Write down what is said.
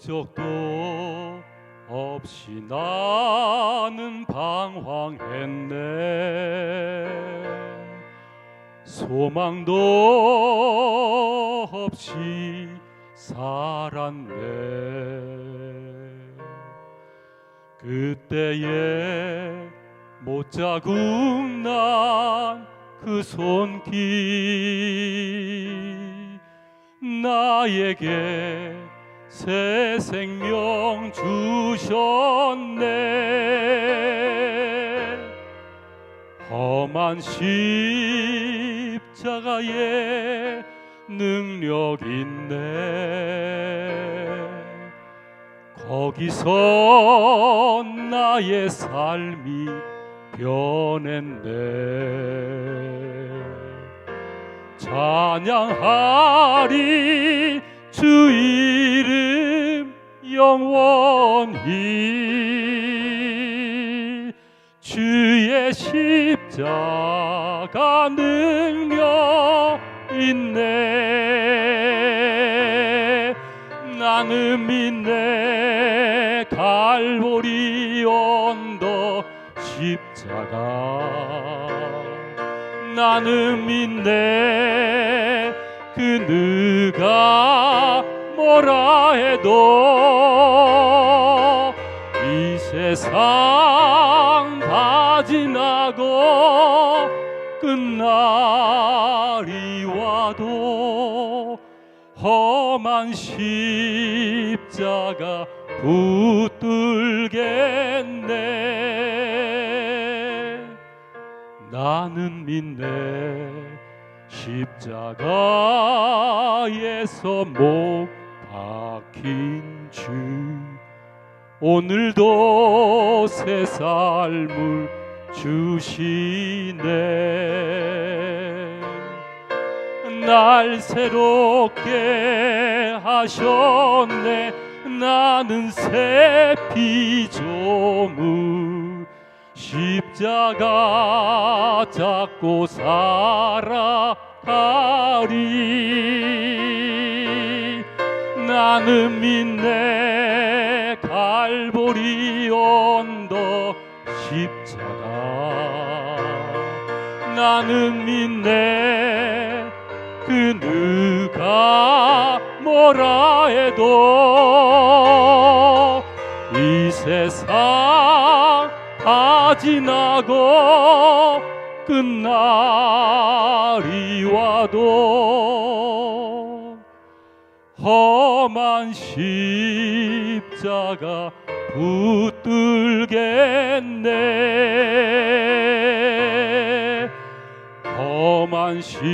목적도 없이 나는 방황했네. 소망도 없이 살았네. 그때에 못 자국 난 그 손길 나에게 새 생명 주셨네. 험한 십자가에 능력 있네. 거기서 나의 삶이 변했네. 찬양하리 주 이름 영원히 주의 십자가 능력 있네. 나는 믿네. 갈보리 언덕 십자가. 나는 믿네. 그 누가 뭐라 해도 이 세상 다 지나고 끝날이 와도 험한 십자가 붙들겠네. 나는 믿네. 십자가에서 못 박힌 주 오늘도 새 삶을 주시네. 날 새롭게 하셨네. 나는 새 피조물. 십자가 잡고 살아가리. 나는 믿네 갈보리 언덕 십자가. 나는 믿네. 그 누가 뭐라 해도 이 세상 다 지나고 끝날이 와도 험한 십자가 붙들겠네. 험한 십자가